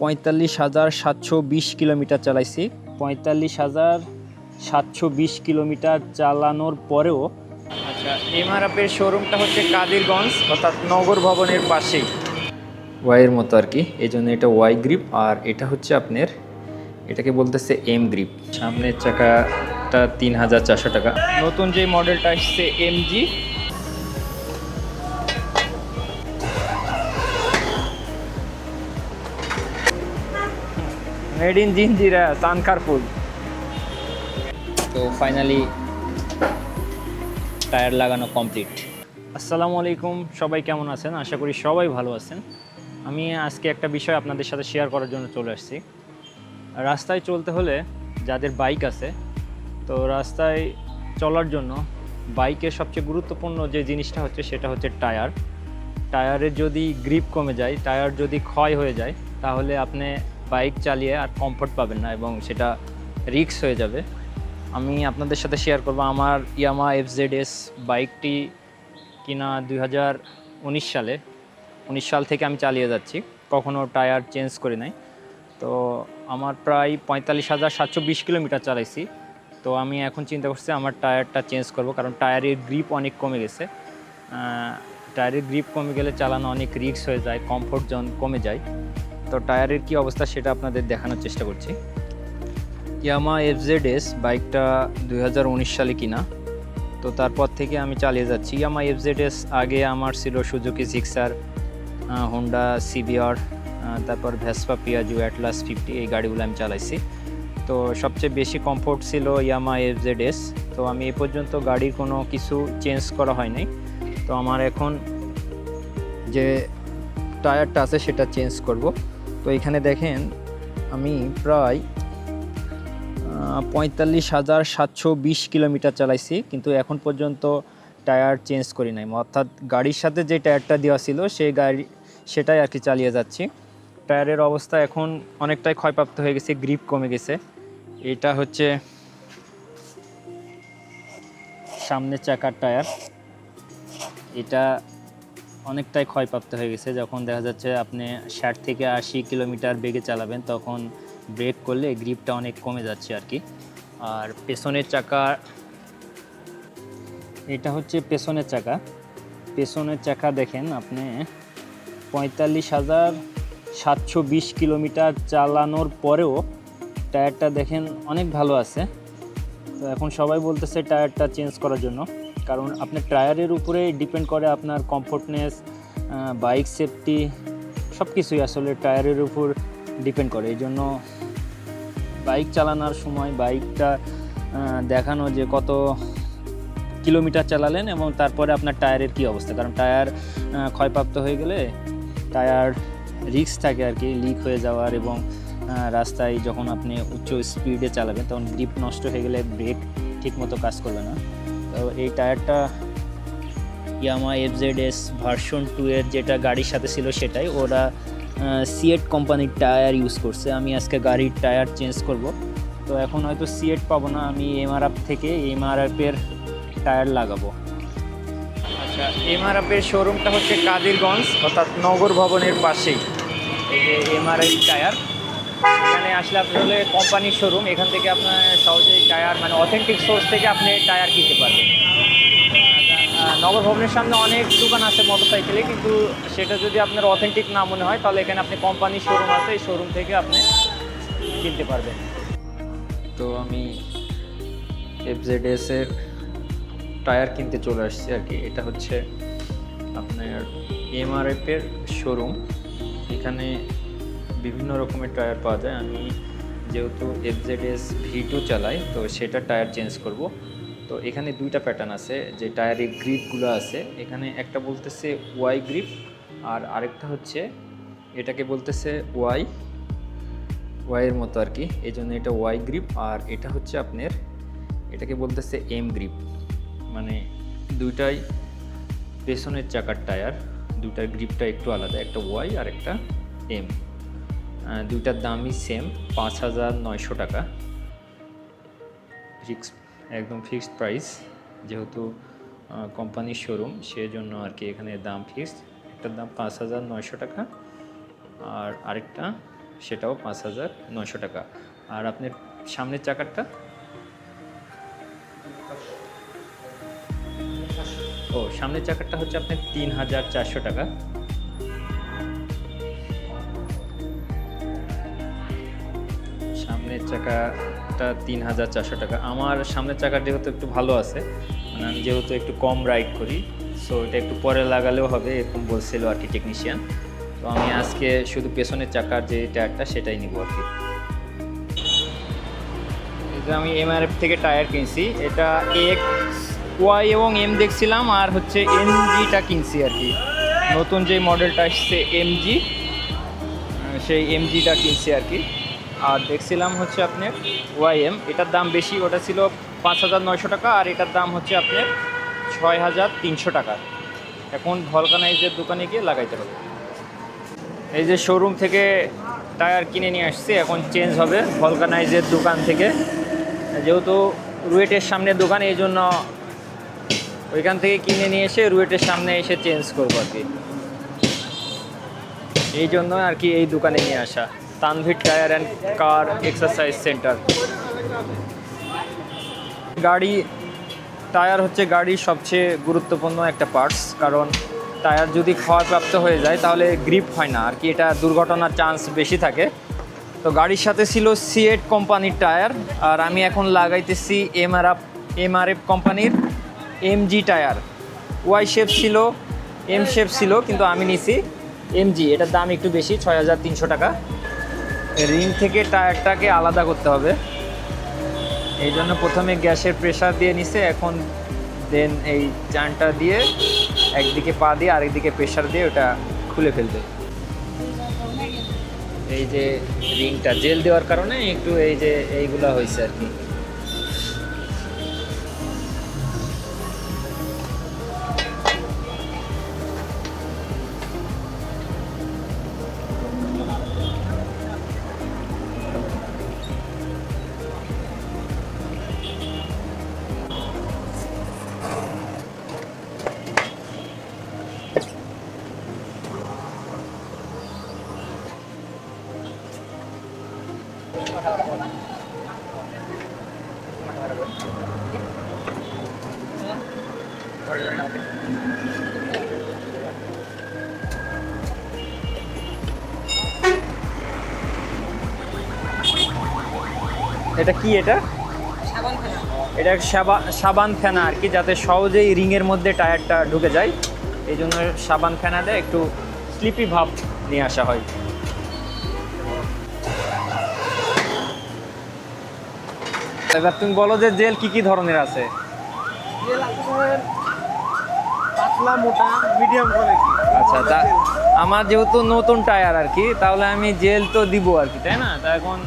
পঁয়তাল্লিশ হাজার সাতশো বিশ কিলোমিটার চালাইছি। পঁয়তাল্লিশ হাজার সাতশো বিশ কিলোমিটার চালানোর পরেও আচ্ছা এমআরএফের শোরুমটা হচ্ছে কাদিরগঞ্জ অর্থাৎ নগর ভবনের পাশেই। ওয়াইয়ের মতো আর কি এই জন্য এটা ওয়াই গ্রিপ আর এটা হচ্ছে আপনার এটাকে বলতেছে এম গ্রিপ। সামনের চাকাটা তিন হাজার চারশো টাকা। নতুন যে মডেলটা আসছে MG made in Jinjira Sankarpur তো ফাইনালি টায়ার লাগানো কমপ্লিট আসসালামু আলাইকুম সবাই কেমন আছেন? আশা করি সবাই ভালো আছেন। আমি আজকে একটা বিষয় আপনাদের সাথে শেয়ার করার জন্য চলে আসছি। রাস্তায় চলতে হলে যাদের বাইক আছে তো রাস্তায় চলার জন্য বাইকের সবচেয়ে গুরুত্বপূর্ণ যে জিনিসটা হচ্ছে সেটা হচ্ছে টায়ার টায়ারের যদি গ্রিপ কমে যায় টায়ার যদি ক্ষয় হয়ে যায় তাহলে আপনি বাইক চালিয়ে আর কমফোর্ট পাবেন না এবং সেটা রিক্স হয়ে যাবে। আমি আপনাদের সাথে শেয়ার করব, আমার ইয়ামা এফ জেড এস বাইকটি কিনা দু হাজার উনিশ সালে, উনিশ সাল থেকে আমি চালিয়ে যাচ্ছি, কখনো টায়ার চেঞ্জ করি নাই। তো আমার প্রায় পঁয়তাল্লিশ হাজার সাতশো বিশ কিলোমিটার চালাইছি। তো আমি এখন চিন্তা করছি আমার টায়ারটা চেঞ্জ করব, কারণ টায়ারের গ্রিপ অনেক কমে গেছে। টায়ারের গ্রিপ কমে গেলে চালানো অনেক রিক্স হয়ে যায় কমফোর্ট জোন কমে যায়। তো টায়ারের কি অবস্থা সেটা আপনাদের দেখানোর চেষ্টা করছি। ইয়ামা এফ জেড এস বাইকটা দু হাজার উনিশ সালে কিনা। তো তারপর থেকে আমি চালিয়ে যাচ্ছি। ইয়ামা এফ জেড এস আগে আমার ছিল সুজুকি সিক্সার হোন্ডা সিবিআর তারপর ভেসপা পিয়াজু, অ্যাটলাস ফিফটি এই গাড়িগুলো আমি চালাইছি। তো সবচেয়ে বেশি কমফোর্ট ছিল ইয়ামা এফ জেড এস তো আমি এ পর্যন্ত গাড়ির কোনো কিছু চেঞ্জ করা হয়নি তো আমার এখন যে টায়ারটা আছে সেটা চেঞ্জ করব। তো এখানে দেখেন, আমি প্রায় পঁয়তাল্লিশ হাজার সাতশো বিশ কিলোমিটার চালাইছি, কিন্তু এখন পর্যন্ত টায়ার চেঞ্জ করি নাই। অর্থাৎ গাড়ির সাথে যে টায়ারটা দেওয়া ছিল, সেই গাড়ি, সেটাই আর কি চালিয়ে যাচ্ছি। টায়ারের অবস্থা এখন অনেকটাই ক্ষয়প্রাপ্ত হয়ে গেছে গ্রিপ কমে গেছে। এটা হচ্ছে সামনের চাকার টায়ার। এটা অনেকটাই ক্ষয়প্রাপ্ত হয়ে গেছে। যখন দেখা যাচ্ছে আপনি ষাট থেকে আশি কিলোমিটার বেগে চালাবেন, তখন ব্রেক করলে গ্রিপটা অনেক কমে যাচ্ছে আর কি। আর পেছনের চাকা, এটা হচ্ছে পেছনের চাকা। পেছনের চাকা দেখেন আপনি, পঁয়তাল্লিশ হাজার সাতশো বিশ কিলোমিটার চালানোর পরেও টায়ারটা দেখেন অনেক ভালো আছে। তো এখন সবাই বলতেছে টায়ারটা চেঞ্জ করার জন্য। কারণ আপনার টায়ারের উপরে ডিপেন্ড করে আপনার কমফোর্টনেস বাইক সেফটি সব কিছুই আসলে টায়ারের উপর ডিপেন্ড করে। এই জন্য বাইক চালানোর সময় বাইকটা দেখানো যে কত কিলোমিটার চালালেন এবং তারপরে আপনার টায়ারের কি অবস্থা। কারণ টায়ার ক্ষয়প্রাপ্ত হয়ে গেলে টায়ার রিক্স থাকে আর কি লিক হয়ে যাওয়ার এবং রাস্তায় যখন আপনি উচ্চ স্পিডে চালাবেন, তখন গ্রিপ নষ্ট হয়ে গেলে ব্রেক ঠিকমতো কাজ করবে না। এই টায়ারটা Yamaha F Z S version two এর যেটা গাড়ির সাথে ছিল সেটাই, ওরা সিএট কোম্পানির টায়ার ইউজ করছে। আমি আজকে গাড়ির টায়ার চেঞ্জ করব। তো এখন হয়তো সিএট পাবো না, আমি এমআরএফ থেকে এমআরএফের টায়ার লাগাবো। আচ্ছা এমআরএফের শোরুমটা হচ্ছে কাদিরগঞ্জ, অর্থাৎ নগর ভবনের পাশেই। এই যে এমআরএফ টায়ার। এখানে আসলে আপনার হলে কোম্পানির শোরুম এখান থেকে আপনার সহজেই টায়ার মানে অথেন্টিক সোর্স থেকে আপনি টায়ার কিনতে পারবেন। নগর ভবনের সামনে অনেক দোকান আছে মোটরসাইকেলে কিন্তু সেটা যদি আপনার অথেন্টিক না মনে হয়, তাহলে এখানে আপনি কোম্পানির শোরুম আছে, এই শোরুম থেকে আপনি কিনতে পারবেন। তো আমি এফজেডএস এর টায়ার কিনতে চলে আসছি আর কি। এটা হচ্ছে আপনার এমআরএফ এর শোরুম এখানে বিভিন্ন রকমের টায়ার পাওয়া যায়। আমি যেহেতু এফজেডএস ভি টু চালাই, তো সেটা টায়ার চেঞ্জ করব। তো এখানে দুইটা প্যাটার্ন আছে, যে টায়ারের গ্রিপগুলো আছে। এখানে একটা বলতেছে ওয়াই গ্রিপ আর আরেকটা হচ্ছে, এটাকে বলতেছে ওয়াই ওয়াইয়ের মতো আর কি। এই জন্য এটা ওয়াই গ্রিপ আর এটা হচ্ছে আপনার, এটাকে বলতেছে এম গ্রিপ মানে দুইটাই পেছনের চাকার টায়ার, দুইটার গ্রিপটা একটু আলাদা, একটা ওয়াই আর একটা এম দুইটার দামই সেম পাঁচ হাজার নয়শো টাকা। ফিক্স একদম ফিক্সড প্রাইস যেহেতু কোম্পানির শোরুম সেজন্য আর কি এখানে দাম ফিক্সড একটার দাম পাঁচ হাজার নয়শো টাকা, আর আরেকটা সেটাও পাঁচ হাজার নয়শো টাকা। আর আপনার সামনের চাকারটা? ও, সামনের চাকারটা হচ্ছে আপনার তিন হাজার চারশো টাকা। সামনের চাকাটা তিন হাজার চারশো টাকা। আমার সামনের চাকা যেহেতু একটু ভালো আছে মানে আমি যেহেতু একটু কম রাইড করি সো এটা একটু পরে লাগালেও হবে, এরকম বলছিল আর কি টেকনিশিয়ান তো আমি আজকে শুধু পেছনের চাকার যে টায়ারটা সেটাই নিব আর কি। আমি এমআরএফ থেকে টায়ার কিনছি, এটা এক্স ওয়াই এবং এম দেখছিলাম, আর হচ্ছে এমজিটা কিনছি আর কি। নতুন যে মডেলটা আসছে এমজি সেই এমজিটা কিনছি আর কি। আর দেখছিলাম হচ্ছে আপনার ওয়াইএম এটার দাম বেশি, ওটা ছিল পাঁচ হাজার নয়শো টাকা আর এটার দাম হচ্ছে আপনার ছয় হাজার তিনশো টাকা। এখন ভলকানাইজের দোকানে গিয়ে লাগাইতে হবে। এই যে শোরুম থেকে টায়ার কিনে নিয়ে আসছি, এখন চেঞ্জ হবে ভলকানাইজের দোকান থেকে। যেহেতু রুয়েটের সামনে দোকান, এই জন্য ওইখান থেকে কিনে নিয়ে এসে রুয়েটের সামনে এসে চেঞ্জ করব আর কি। এই জন্য আর কি এই দোকানে নিয়ে আসা। Tanvir tyre and car exercise centre. গাড়ি, টায়ার হচ্ছে গাড়ির সবচেয়ে গুরুত্বপূর্ণ একটা পার্টস কারণ টায়ার যদি ক্ষয়প্রাপ্ত হয়ে যায় তাহলে গ্রিপ হয় না, আর কি এটা দুর্ঘটনার চান্স বেশি থাকে। তো গাড়ির সাথে ছিল সিএট কোম্পানির টায়ার, আর আমি এখন লাগাইতেছি এমআরএফ এমআরএফ কোম্পানির এমজি টায়ার। ওয়াই শেপ ছিল এম শেপ ছিল, কিন্তু আমি নিছি এমজি এটার দাম একটু বেশি, ছয় হাজার তিনশো টাকা। রিং থেকে টায়ারটাকে আলাদা করতে হবে। এই জন্য প্রথমে গ্যাসের প্রেশার দিয়ে নিছে, এখন দেন এই চানটা দিয়ে একদিকে পা দিয়ে আরেকদিকে প্রেশার দিয়ে ওটা খুলে ফেলবে। এই যে রিংটা জেল দেওয়ার কারণে একটু এই যে এইগুলা হয়েছে আর কি। এটা কি এটা? এটা সাবা সাবান ফেনা আর কি যাতে সহজেই রিংয়ের মধ্যে টায়ারটা ঢুকে যায়। এই জন্য সাবান ফেনা দেয় একটু স্লিপি ভাব নিয়ে আসা হয়। এবার তুমি বলো যে জেল কি কি ধরনের আছে? তেল আছে পাতলা মোটা মিডিয়াম কোয়ালিটি আচ্ছা তা আমার যেহেতু নতুন টায়ার আর কি তাহলে আমি জেল তো দিব আর কি তাই না? তা এখন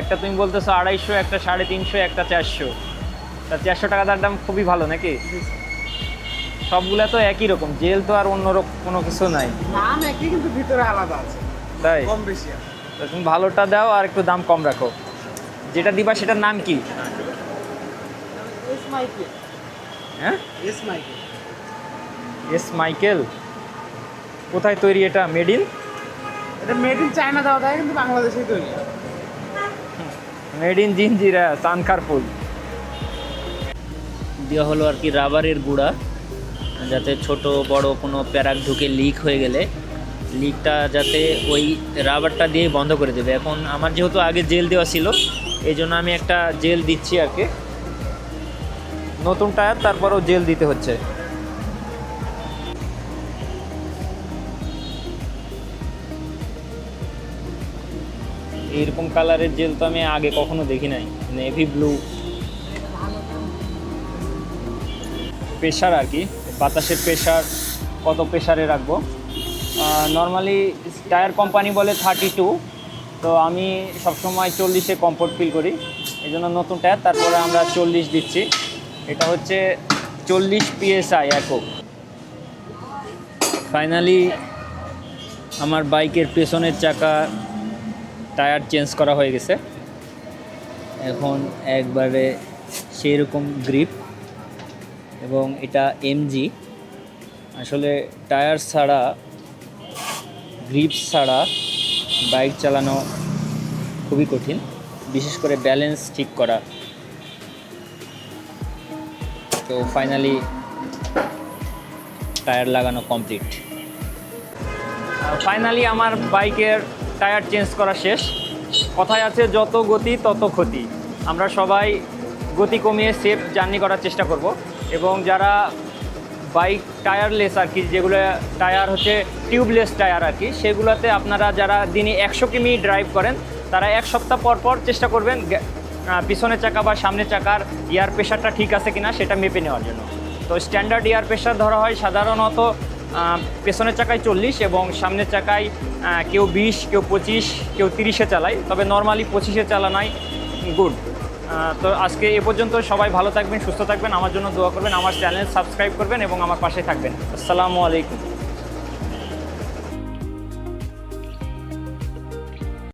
একটা তুমি বলতেছো আড়াইশো একটা সাড়ে তিনশো একটা চারশো। তা চারশো টাকা তার দাম খুবই ভালো নাকি? সবগুলা তো একই রকম জেল তো আর অন্য কোনো কিছু নাই। নাম একই কিন্তু ভিতরে আলাদা আছে। তাই? কম বেশি তা তুমি ভালোটা দাও আর একটু দাম কম রাখো। যেটা দিবা সেটার নাম কি? S Michael. হ্যাঁ? S Michael. কোথায় তৈরি এটা? মেড ইন এটা মেড ইন চায়না দেওয়া থাকে কিন্তু বাংলাদেশেই তৈরি। মেড ইন জিনজিরা সানকারপুল দেওয়া হলো আর কি রাবারের গুঁড়া যাতে ছোট বড় কোনো প্যারাক ঢুকে লিক হয়ে গেলে। লিকটা যাতে ওই রাবারটা দিয়ে বন্ধ করে দেবে। এখন আমার যেহেতু আগে জেল দেওয়া ছিল এই জন্য আমি একটা জেল দিচ্ছি আর কি। নতুন টায়ার, তারপরেও জেল দিতে হচ্ছে। এইরকম কালারের জেল তো আমি আগে কখনো দেখি নাই। নেভি ব্লু প্রেশার আর কি। বাতাসের প্রেশার কত প্রেশারে রাখব। নর্মালি টায়ার কোম্পানি বলে থার্টি টু তো আমি সবসময় চল্লিশে কমফোর্ট ফিল করি এই জন্য নতুন টায়ার তারপরে আমরা চল্লিশ দিচ্ছি। এটা হচ্ছে চল্লিশ পিএসআই একক। ফাইনালি আমার বাইকের পেছনের চাকা টায়ার চেঞ্জ করা হয়ে গেছে। এখন একবারে সেই রকম গ্রিপ এবং এটা এমজি আসলে টায়ার ছাড়া গ্রিপ ছাড়া বাইক চালানো খুবই কঠিন। বিশেষ করে ব্যালেন্স ঠিক করা। তো ফাইনালি টায়ার লাগানো কমপ্লিট ফাইনালি আমার বাইকের টায়ার চেঞ্জ করা শেষ। কথায় আছে, যত গতি তত ক্ষতি। আমরা সবাই গতি কমিয়ে সেফ জার্নি করার চেষ্টা করব। এবং যারা বাইক টায়ারলেস আর কি, যেগুলো টায়ার হচ্ছে টিউবলেস টায়ার আর কি, সেগুলোতে আপনারা যারা দিনে একশো কিমি ড্রাইভ করেন, তারা এক সপ্তাহ পর পর চেষ্টা করবেন পিছনের চাকা বা সামনের চাকার এয়ার প্রেশারটা ঠিক আছে কিনা সেটা মেপে নেওয়ার জন্য। তো স্ট্যান্ডার্ড এয়ার প্রেশার ধরা হয় সাধারণত পেছনের চাকায় চল্লিশ এবং সামনের চাকায় কেউ বিশ, কেউ পঁচিশ, কেউ তিরিশে চালায়, তবে নর্মালি পঁচিশে চালানোই গুড। তো আজকে এ পর্যন্ত সবাই ভালো থাকবেন, সুস্থ থাকবেন। আমার জন্য দোয়া করবেন, আমার চ্যানেল সাবস্ক্রাইব করবেন এবং আমার পাশে থাকবেন। আসসালামু আলাইকুম।